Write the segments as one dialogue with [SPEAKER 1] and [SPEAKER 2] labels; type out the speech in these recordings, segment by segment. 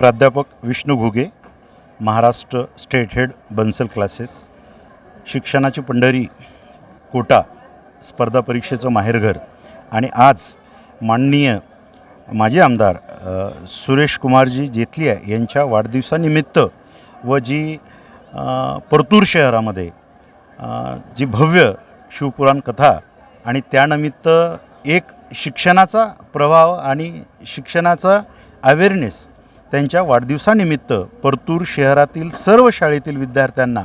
[SPEAKER 1] प्राध्यापक Vishnu Ghuge Maharashtra state head Bansal classes शिक्षणाची पंढरी कोटा स्पर्धा परीक्षेचं माहेरघर आणि आज माननीय माजी आमदार सुरेश कुमारजी जेतलिया यांच्या वाढदिवसानिमित्त व जी परतूर शहरामध्ये जी भव्य शिवपुराण कथा आणि त्यानिमित्त एक शिक्षणाचा प्रभाव आणि शिक्षणाचा अवेअरनेस त्यांच्या वाढदिवसानिमित्त परतूर शहरातील सर्व शाळेतील विद्यार्थ्यांना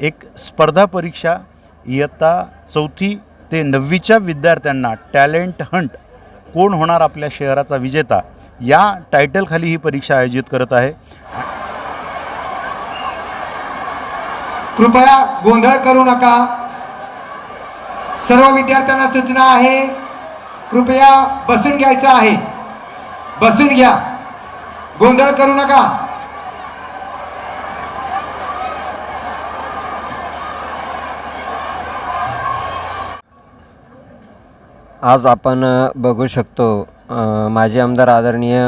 [SPEAKER 1] एक स्पर्धा परीक्षा इयत्ता चौथी ते नववीच्या विद्यार्थ्यांना टॅलेंट हंट कोण होणार आपल्या शहराचा विजेता या टायटलखाली ही परीक्षा आयोजित करत आहे.
[SPEAKER 2] कृपया गोंधळ करू नका. सर्व विद्यार्थ्यांना सूचना आहे. कृपया बसून घ्यायचं आहे. बसून घ्या. गोंधळ करू नका.
[SPEAKER 3] आज आपण बघू शकतो माजी आमदार आदरणीय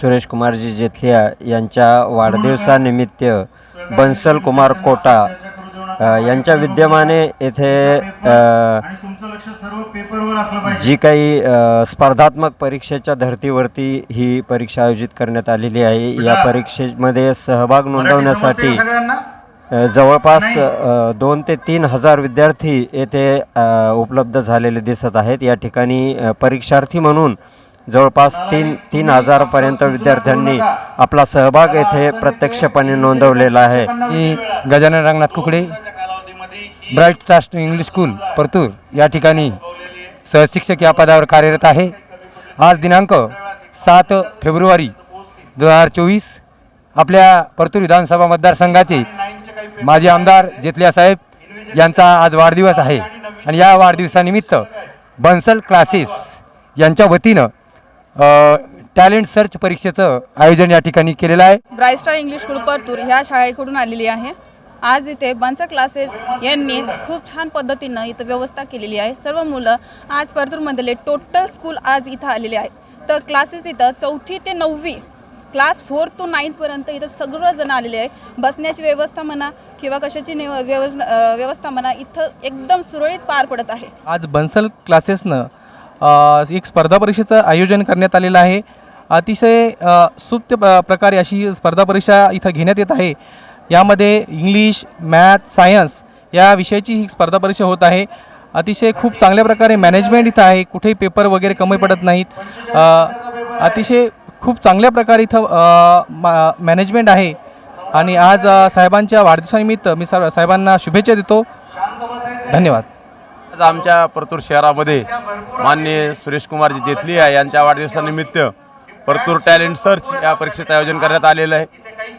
[SPEAKER 3] सुरेश कुमारजी जेथलिया यांच्या वाढदिवसानिमित्त बन्सल कुमार कोटा यांच्या विद्यमाने येथे जी काही स्पर्धात्मक परीक्षेच्या धर्तीवरती ही परीक्षा आयोजित करण्यात आलेली आहे. या परीक्षेमध्ये सहभाग नोंदवण्यासाठी जवळपास दोन ते तीन हजार विद्यार्थी येथे उपलब्ध झालेले दिसत आहेत. या ठिकाणी परीक्षार्थी म्हणून जवळपास तीन तीन हजारपर्यंत विद्यार्थ्यांनी आपला सहभाग येथे प्रत्यक्षपणे नोंदवलेला आहे.
[SPEAKER 4] Gajanan Rangnath Kukde. Bright trust English school Partur. या ठिकाणी सहशिक्षक या पदावर कार्यरत आहे. आज दिनांक सात फेब्रुवारी दोन हजार चोवीस आपल्या परतूर विधानसभा मतदारसंघाचे माजी आमदार जेतल्या साहेब यांचा आज वाढदिवस आहे. आणि या वाढदिवसानिमित्त बन्सल क्लासेस यांच्या वतीनं टॅलेंट सर्च परीक्षेचं आयोजन या ठिकाणी केलेलं आहे.
[SPEAKER 5] ब्राईस्टार इंग्लिश स्कूल परतूर ह्या शाळेकडून आलेली आहे. आज इथे बनसा क्लासेस यांनी खूप छान पद्धतीनं इथं व्यवस्था केलेली आहे. सर्व मुलं आज परतूरमधले टोटल स्कूल आज इथं आलेले आहे तर क्लासेस इथं चौथी ते नववी क्लास फोर टू नाईनपर्यंत इथं सगळंजण आलेले आहे बसण्याची व्यवस्था म्हणा किंवा कशाची निव व्यवस व्यवस्था म्हणा इथं एकदम सुरळीत पार पडत आहे.
[SPEAKER 6] आज बन्सल क्लासेसनं एक स्पर्धा परीक्षेचं आयोजन करण्यात आलेलं आहे. अतिशय सुप्त प- प्रकारे अशी स्पर्धा परीक्षा इथं घेण्यात येत आहे. यामध्ये इंग्लिश मॅथ सायन्स या विषयाची ही स्पर्धा परीक्षा होत आहे. अतिशय खूप चांगल्या प्रकारे मॅनेजमेंट इथं आहे. कुठेही पेपर वगैरे कमी पडत नाहीत. अतिशय खूप चांगल्या प्रकारे इथं मा मॅनेजमेंट आहे. आणि आज साहेबांच्या वाढदिवसानिमित्त मी सा साहेबांना शुभेच्छा देतो. धन्यवाद.
[SPEAKER 7] आज आमच्या परतूर शहरामध्ये माननीय सुरेशकुमारजी जेथलिया यांच्या वाढदिवसानिमित्त परतूर टॅलेंट सर्च या परीक्षेचं आयोजन करण्यात आलेलं आहे.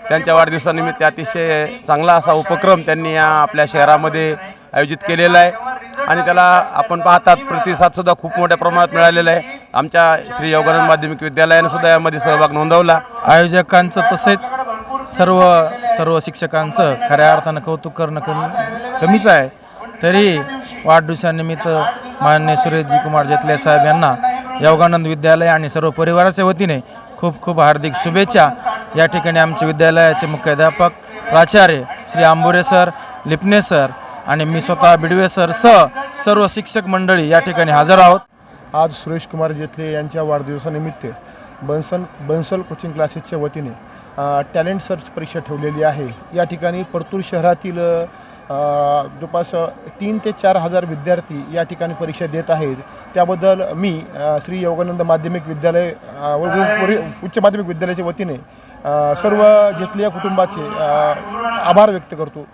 [SPEAKER 7] त्यांच्या वाढदिवसानिमित्त अतिशय चांगला असा उपक्रम त्यांनी या आपल्या शहरामध्ये आयोजित केलेला आहे. आणि त्याला आपण पाहतात प्रतिसादसुद्धा खूप मोठ्या प्रमाणात मिळालेला आहे. आमच्या श्री योगानंद माध्यमिक विद्यालयाने सुद्धा यामध्ये सहभाग नोंदवला.
[SPEAKER 8] आयोजकांचं तसेच सर्व सर्व शिक्षकांचं खऱ्या अर्थानं कौतुक करणं कमी कमीच आहे. तरी वाढदिवसानिमित्त माननीय सुरेशजी कुमार जेतले साहेब यांना योगानंद विद्यालय आणि सर्व परिवाराच्या वतीने खूप खूप हार्दिक शुभेच्छा. या ठिकाणी आमचे विद्यालयाचे मुख्याध्यापक प्राचार्य श्री आंबोरे सर लिपणे सर आणि मी स्वतः बिडवे सर सह सर्व शिक्षक मंडळी या ठिकाणी हजर आहोत.
[SPEAKER 9] आज सुरेश कुमार जेतले यांच्या वाढदिवसानिमित्त बन्सल बन्सल कोचिंग क्लासेसच्या वतीने टॅलेंट सर्च परीक्षा ठेवलेली आहे. या ठिकाणी परतूर शहरातील जवळपास तीन ते चार हजार विद्यार्थी या ठिकाणी परीक्षा देत आहेत. त्याबद्दल मी श्री योगानंद माध्यमिक विद्यालय उच्च माध्यमिक विद्यालयाच्या वतीने सर्व जिथल्या कुटुंबाचे आभार व्यक्त करतो.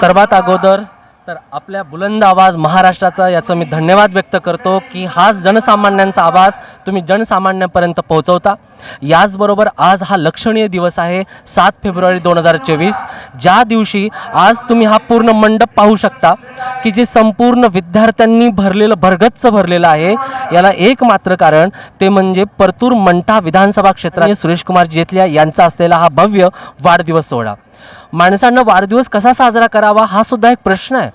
[SPEAKER 10] सर्वात अगोदर तर आपल्या बुलंद आवाज महाराष्ट्राचा याचं मी धन्यवाद व्यक्त करतो की हाच जनसामान्यांचा आवाज तुम्ही जनसामान्यांपर्यंत पोहोचवता. याचबरोबर आज हा लक्षणीय दिवस आहे सात फेब्रुवारी दोन हजार चोवीस. ज्या दिवशी आज तुम्ही हा पूर्ण मंडप पाहू शकता की जे संपूर्ण विद्यार्थ्यांनी भरलेलं भरगच्च भरलेलं आहे याला एक मात्र कारण ते म्हणजे परतूर मंठा विधानसभा क्षेत्राने सुरेश कुमार जेतलिया यांचा असलेला हा भव्य वाढदिवस सोहळा. माणसांना वाढदिवस कसा साजरा करावा हा सुद्धा एक प्रश्न आहे.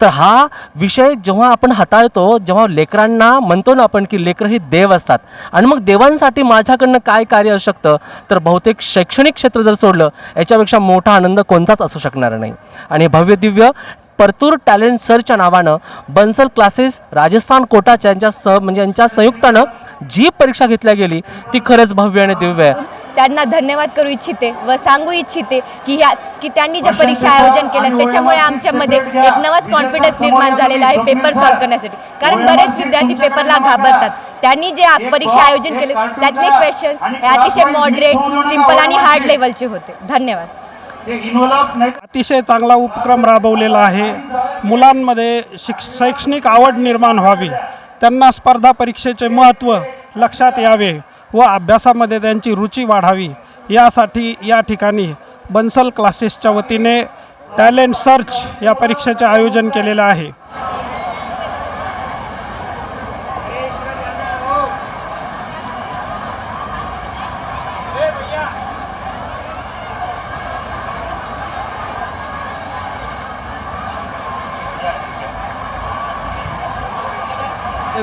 [SPEAKER 10] तर हा विषय जेव्हा आपण हाताळतो जेव्हा लेकरांना म्हणतो ना आपण की लेकरं ही देव असतात आणि मग देवांसाठी माझ्याकडनं काय कार्य असू शकतं? तर बहुतेक शैक्षणिक क्षेत्र जर सोडलं याच्यापेक्षा मोठा आनंद कोणताच असू शकणार नाही. आणि भव्य दिव्य परतूर टॅलेंट सर्चच्या नावानं बन्सल क्लासेस राजस्थान कोटाच्या यांच्या स म्हणजे यांच्या संयुक्तानं जी परीक्षा घेतल्या गेली ती खरंच भव्य आणि दिव्य आहे.
[SPEAKER 11] त्यांना धन्यवाद करू इच्छिते व सांगू इच्छिते की ह्या की त्यांनी ज्या परीक्षा आयोजन केल्या त्याच्यामुळे आमच्यामध्ये एक नवाच कॉन्फिडन्स निर्माण झालेला आहे पेपर सॉल्व्ह करण्यासाठी. कारण बरेच विद्यार्थी पेपरला घाबरतात. त्यांनी जे परीक्षा आयोजन केले त्यातले क्वेश्चन्स हे अतिशय मॉडरेट सिंपल आणि हार्ड लेवलचे होते. धन्यवाद.
[SPEAKER 12] अतिशय चांगला उपक्रम राबवलेला आहे. मुलांमध्ये शिक शैक्षणिक आवड निर्माण व्हावी. त्यांना स्पर्धा परीक्षेचे महत्त्व लक्षात यावे. व अभ्यासामध्ये त्यांची रुची वाढावी. यासाठी या ठिकाणी बन्सल क्लासेसच्या वतीने टॅलेंट सर्च या परीक्षेचे आयोजन केलेलं आहे.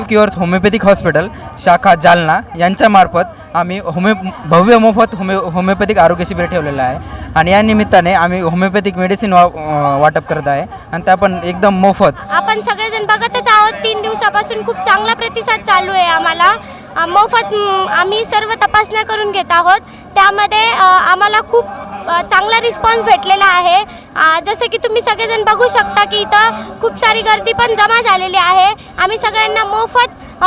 [SPEAKER 2] क्युअर्स होमिओपॅथिक हॉस्पिटल शाखा जालना यांच्यामार्फत आम्ही होमिओ भव्य मोफत होमिओ होमिओपॅथिक आरोग्य शिबिर ठेवलेलं आहे. आणि या निमित्ताने आम्ही होमिओपॅथिक मेडिसिन वा वाटप करत आहे. आणि त्या पण एकदम मोफत.
[SPEAKER 11] आपण सगळेजण बघतच आहोत तीन दिवसापासून खूप चांगला प्रतिसाद चालू आहे आम्हाला. मोफत आम्ही सर्व तपासण्या करून घेत आहोत. त्यामध्ये आम्हाला खूप चांगला रिस्पॉन्स भेटलेला आहे. जसं की तुम्ही सगळेजण बघू शकता की इथं खूप सारी गर्दी पण जमा झालेली आहे. आम्ही सगळ्यांना मोफत